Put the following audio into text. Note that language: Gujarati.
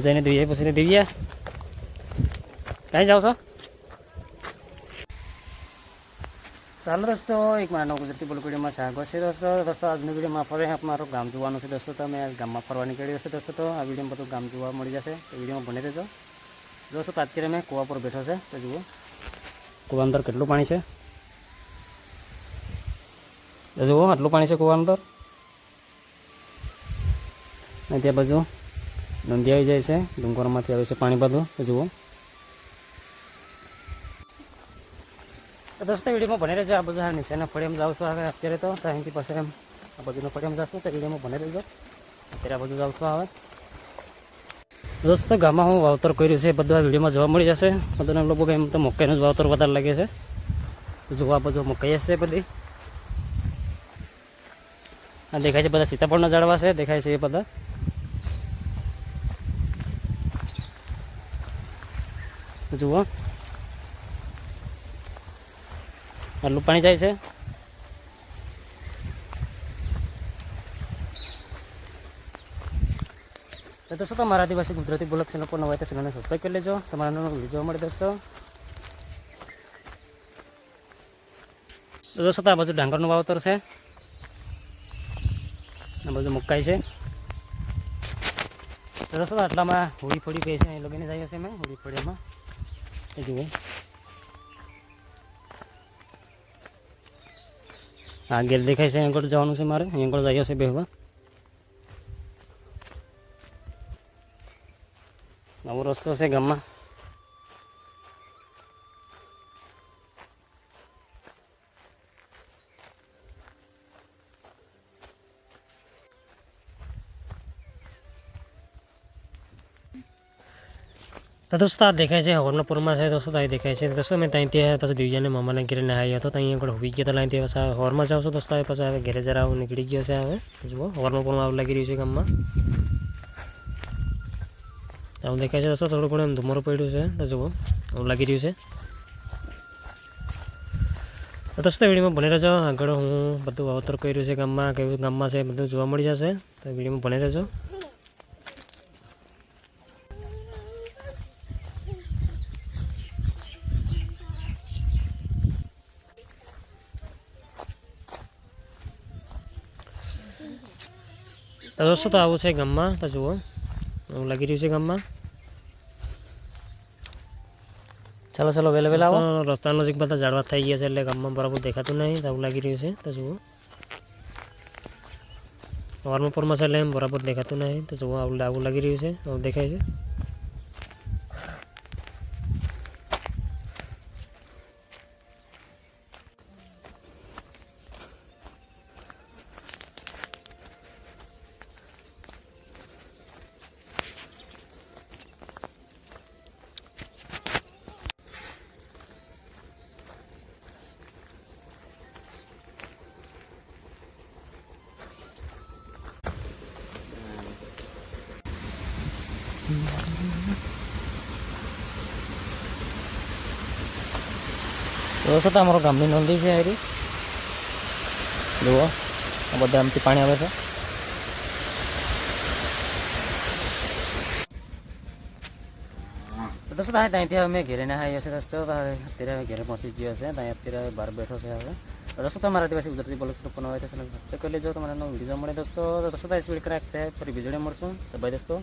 જઈને દઈએ પછી દિવ્યા. ક્યાં જાઓ છો? ચાલો દોસ્તો, એક મારા ગુજરાતી બોલ સ્વાગત છે દોસ્તો. દોસ્તો, આજની વિડીયોમાં ફરી મારું ગામ જોવાનું છે દોસ્તો. તો મેં ગામમાં ફરવા નીકળી છે દોસ્તો, તો આ વિડીયોમાં બધું ગામ જોવા મળી જશે. તો વિડીયોમાં ભણી દેજો દોસ્તો અત્યારે મેં કૂવા પર બેઠો છે. તો જુઓ. કૂવા અંદર કેટલું પાણી છે? જુઓ, આટલું પાણી છે કૂવા અંદર. અને ત્યાં બાજુ નંદી આવી જાય છે. ડુંગરમાંથી આવે છે પાણી બધું. જુઓ. દોસ્તો વિડીયોમાં ભણી રહેજો. આ બધા નીચેના ફળિયામાં જાઉં છું. હવે અત્યારે તો અહીંથી પછી એમ આ બધું ફળિયામાં જશું તો વિડીયોમાં ભણી રહેજો. અત્યારે આ બધું જાઉં છું હવે. દોસ્તો, ગામમાં હું વાવતર કર્યું છે. એ બધું વિડીયોમાં જોવા મળી જશે. બધાને લોકો એમ તો મકાઈનું જ વાવતર વધારે લાગે છે. જોવા બધું મકાઈ હશે બધી. આ દેખાય છે બધા સીતાફળના ઝાડવા છે. દેખાય છે એ બધા. જુઓ. આટલું પાણી જાય છે? તો તમારા આદિવાસી કુદરતી બ્લોગ ચેનલ પર નવા ચેનલને સબસ્ક્રાઈબ કરી લેજો. તમારા વીડિયો જોવા મળે દોસ્તો. તો દોસ્તો, આ બાજુ ડાંગરનું વાવતર છે. આ બાજુ મકાઈ છે. તો દોસ્તો, આટલામાં હોળી ફોડી ગઈ છે, એ લોકોને જાય છે મેં હોળી ફોડીમાં જુઓ આ ગેર દેખાય છે આગળ જવાનું છે મારે આગળ જઈએ છે બેહવા નવો રસ્તો છે ગામમાં તો દોસ્તો, આ દેખાય છે હોર્નપુરમાં છે દોસ્તો ત્યાં દેખાય છે. દોસ્તો, મેં ત્યાં ત્યાં પછી દિવ્યાને મામાને ઘેરે નહાઈ હતો ત્યાં આગળ હોવી ગયો તો લાઈન ત્યાં પછી હોરમાં જાઉં છું દોસ્તો પછી હવે ઘેરે જરા આવું નીકળી ગયો છે હવે. જુઓ, હોર્નપુરમાં આવું લાગી રહ્યું છે ગામમાં. આવું દેખાય છે દોસ્તો, થોડું ઘણું એમ ધુમરો પડ્યું છે. તો જુઓ, આવું લાગી રહ્યું છે. દોસ્તો, વિડીયોમાં ભણી રહેજો. આગળ હું બધું વાવતર કર્યું છે ગામમાં કયું ગામમાં છે બધું જોવા મળી જશે. તો વિડીયોમાં ભણી રહેજો. તો દોસ્તો તો આવું છે ગામમાં. તો જુઓ આવું લાગી રહ્યું છે ગામમાં. ચાલો ચાલો વહેલા વહેલા આવો. રસ્તા નજીક બધા ઝાડવા થઈ ગયા છે એટલે ગામમાં બરાબર દેખાતું નહીં તો આવું લાગી રહ્યું છે. તો જુઓ. વારમપુરમાં છે એટલે એમ બરાબર દેખાતું નહીં. તો જુઓ આવું આવું લાગી રહ્યું છે આવું દેખાય છે. દોસ્તો તો અમારો ગામની નોંધી છે હારી જુઓ, આ બધા આમથી પાણી આવે છે. દોસ્તો ત્યાં ત્યાંથી અમે ઘેરે ના આવીએ છીએ દોસ્તો. અત્યારે હવે ઘેરે પહોંચી ગયો છે ત્યાં અત્યારે બહાર બેઠો છે હવે. દોસ્તો, તમારા દિવસે ઉધરતી બોલો છો પણ હોય તો સબસ્ક્રાઈબ કરી લેજો, તમારા વીડિયો મળે દોસ્તો. દોસ્તો સ્પીડ ક્રેક થાય ફરી વીજળી મળશું. તો ભાઈ દોસ્તો.